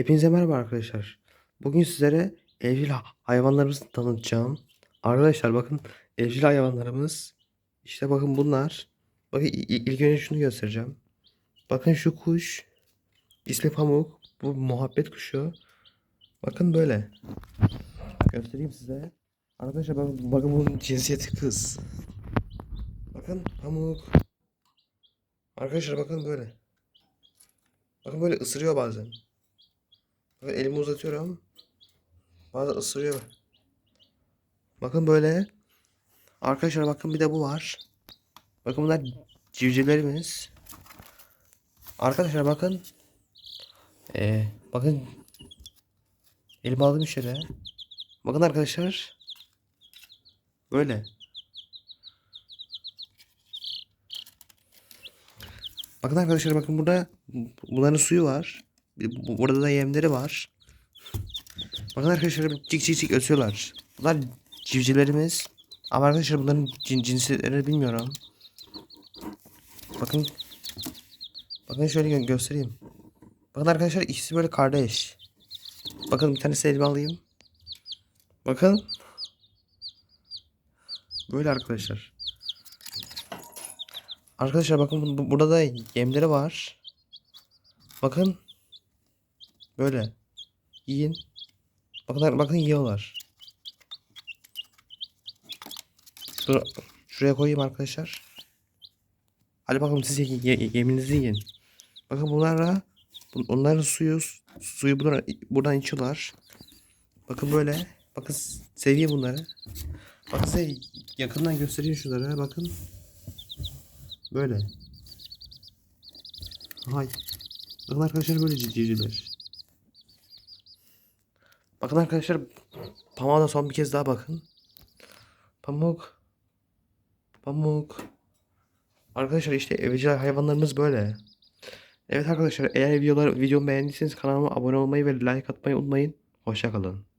Hepinize merhaba arkadaşlar. Bugün sizlere evcil ha- hayvanlarımızı tanıtacağım. Arkadaşlar bakın evcil hayvanlarımız. İşte bakın bunlar. Bakın ilk önce şunu göstereceğim. Bakın şu kuş. İsmi Pamuk. Bu muhabbet kuşu. Bakın böyle. Göstereyim size. Arkadaşlar bakın, bakın bunun cinsiyeti kız. Bakın Pamuk. Arkadaşlar bakın böyle. Bakın böyle ısırıyor bazen. Elimi uzatıyorum. Bazen ısırıyor. Bakın böyle. Arkadaşlar bakın bir de bu var. Bakın bunlar civcivlerimiz. Arkadaşlar bakın. Ee, bakın. Elimi aldım şöyle. Bakın arkadaşlar. Böyle. Bakın arkadaşlar bakın burada bunların suyu var. Burada da yemleri var. Bakın arkadaşlar cik cik cik ötüyorlar. Bunlar civcivlerimiz. Ama arkadaşlar bunların cin cinsiyetlerini bilmiyorum. Bakın. Bakın şöyle gö- göstereyim. Bakın arkadaşlar ikisi böyle kardeş. Bakın bir tanesi elime alayım. Bakın. Böyle arkadaşlar. Arkadaşlar bakın bu- bu- burada da yemleri var. Bakın. Böyle. Yiyin. Bakın bakın yiyorlar. Dur, şuraya koyayım arkadaşlar. Hadi bakalım siz ye, ye- yeminizi yiyin. Bakın bunlara bun- onların suyu suyu buradan, buradan içiyorlar. Bakın böyle. Bakın seviye bunları. Bakın size yakından göstereyim şunları. Bakın. Böyle. Hay. Bakın arkadaşlar böyle civcivler. Bakın arkadaşlar pamuğa da son bir kez daha bakın. Pamuk. Pamuk. Arkadaşlar işte evcil hayvanlarımız böyle. Evet arkadaşlar eğer videolar videomu beğendiyseniz kanalıma abone olmayı ve like atmayı unutmayın. Hoşça kalın.